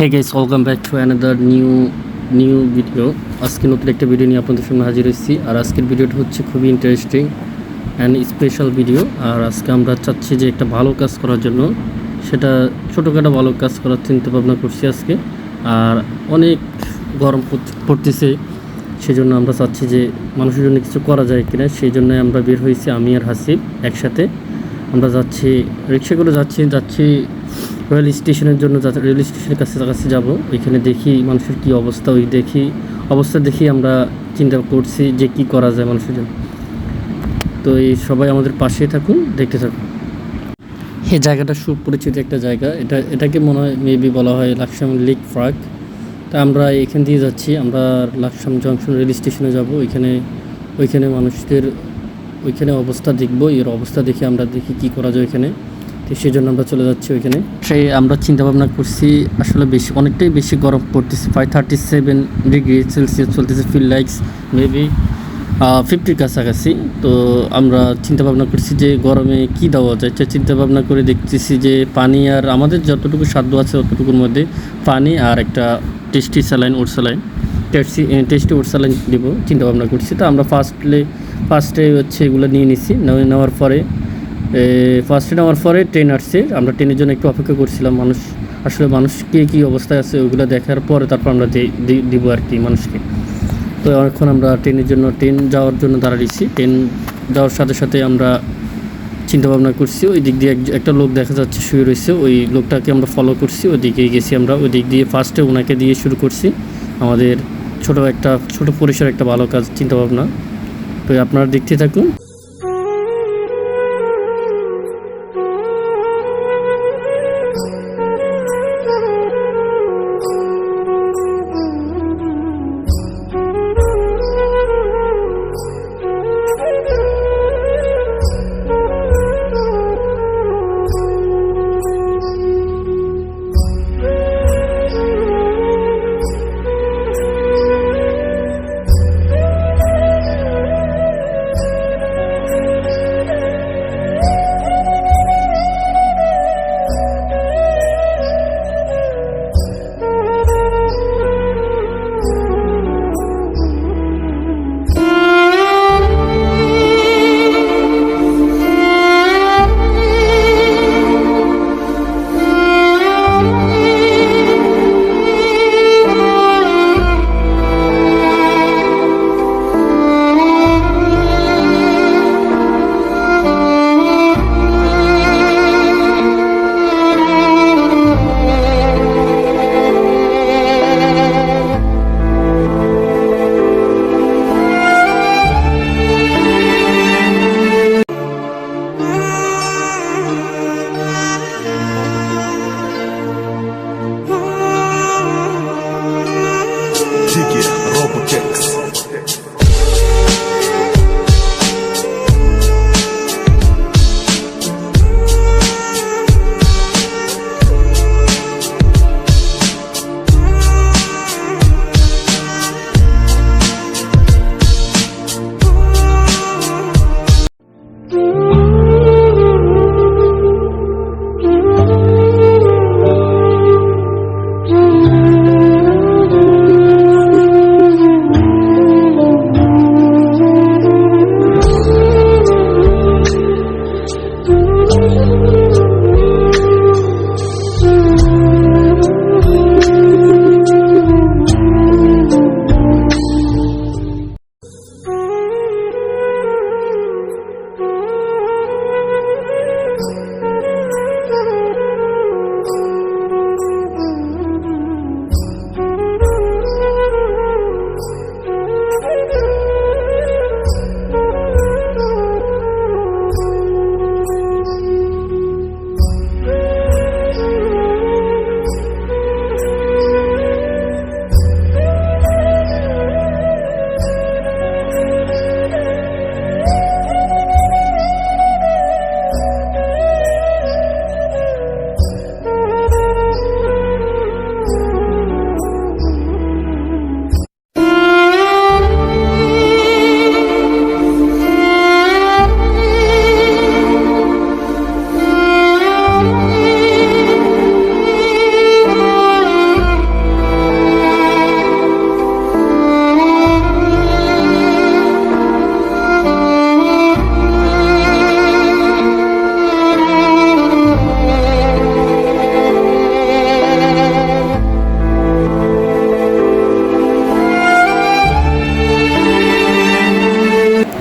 Hey guys welcome back to another new new video আজকে নতুন একটা ভিডিও নিয়ে আপনাদের সামনে হাজির হয়েছি। আর আজকের ভিডিওটা হচ্ছে খুবই ইন্টারেস্টিং অ্যান্ড স্পেশাল ভিডিও আর আজকে আমরা চাচ্ছি যে একটা ভালো কাজ করার জন্য। সেটা ছোটোখাটো ভালো কাজ করার চিন্তা ভাবনা করছি আজকে। আর অনেক গরম পড়- পড়তেছে। সেই জন্য আমরা চাচ্ছি যে মানুষের জন্য কিছু করা যায় কিনা। সেই জন্য আমরা বের হয়েছি, আমি আর হাসিব একসাথে। আমরা যাচ্ছি রিক্সা করে যাচ্ছি যাচ্ছি রেল স্টেশনের জন্য রেল স্টেশনের কাছে কাছে যাব, ওইখানে দেখি মানুষের কি অবস্থা, ওই দেখি, অবস্থা দেখি আমরা চিন্তা করছি যে কি করা যায় মানুষের জন্য। তো এই সবাই আমাদের পাশে থাকুন, দেখতে থাকুন। এই জায়গাটা সুপরিচিত একটা জায়গা, এটা, এটাকে মনে হয় মেবি বলা হয় লাকসাম লেক ফ্রাক তা আমরা এখান দিয়ে যাচ্ছি, আমরা লাকসাম জংশন রেল স্টেশনে যাব, ওইখানে ওইখানে মানুষদের, ওইখানে অবস্থা দেখব, এর অবস্থা দেখে আমরা দেখি কি করা যায় ওইখানে। তো সেই জন্য আমরা চলে যাচ্ছি ওইখানে। সেই আমরা চিন্তা ভাবনা করছি, আসলে বেশি, অনেকটাই বেশি গরম পড়তেছে five thirty seven degree Celsius চলতেছে ফিল লাইক্স মেবি ফিফটির কাছাকাছি। তো আমরা চিন্তা ভাবনা করছি যে গরমে কি দেওয়া যায়। তো চিন্তা ভাবনা করে দেখতেছি যে পানি আর আমাদের যতটুকু সাধ্য আছে ততটুকুর মধ্যে পানি আর একটা tasty saline oat saline tasty tasty oat saline দিব চিন্তা ভাবনা করছি। তো আমরা ফার্স্টলে ফার্স্টে হচ্ছে এগুলো নিয়ে নিছি নেওয়ার পরে ফার্স্টে নেওয়ার পরে ট্রেন আসছে। আমরা ট্রেনের জন্য একটু অপেক্ষা করছিলাম, মানুষ, আসলে মানুষ কে কী অবস্থায় আছে ওগুলো দেখার পরে তারপর আমরা দিব আর কি মানুষকে। তো অনেকক্ষণ আমরা ট্রেনের জন্য ট্রেন যাওয়ার জন্য দাঁড়িয়েছি ট্রেন যাওয়ার সাথে সাথে আমরা চিন্তা ভাবনা করছি, ওই দিক দিয়ে এক- একটা লোক দেখা যাচ্ছে, শুয়ে রয়েছে। ওই লোকটাকে আমরা ফলো করছি ওই দিকে গেছি আমরা। ওই দিক দিয়ে ফার্স্টে ওনাকে দিয়ে শুরু করছি। আমাদের ছোট একটা, ছোট পরিসর একটা ভালো কাজ চিন্তা ভাবনা তো আপনারা দেখতে থাকুন।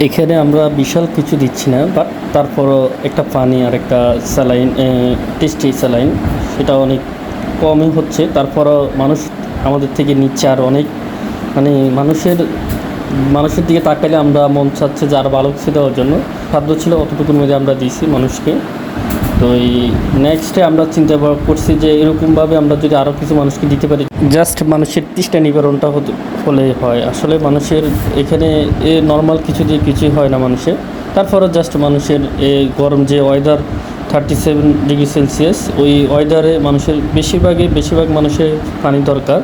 এখানে আমরা বিশাল কিছু দিচ্ছি না বাট তারপরও একটা পানি আর একটা স্যালাইন টেস্টি স্যালাইন সেটা অনেক কমই হচ্ছে। তারপরও মানুষ আমাদের থেকে নিচ্ছে আর অনেক মানে মানুষের মানুষের দিকে তাকালে আমরা মন চাচ্ছে যার আরও ভালো কিছু দেওয়ার জন্য। খাদ্য ছিল অতটুকুর মধ্যে আমরা দিয়েছি মানুষকে। তো এই নেক্সটে আমরা চিন্তা করছি যে এরকমভাবে আমরা যদি আরও কিছু মানুষকে দিতে পারি জাস্ট মানুষের তৃষ্ণা নিবারণটা হতে, হলে হয়। আসলে মানুষের এখানে এ নর্মাল কিছু দিয়ে কিছুই হয় না মানুষের। তারপরে জাস্ট মানুষের এ গরম যে weather thirty seven degree Celsius ওই ওয়েদারে মানুষের বেশিরভাগই, বেশিরভাগ মানুষের পানি দরকার।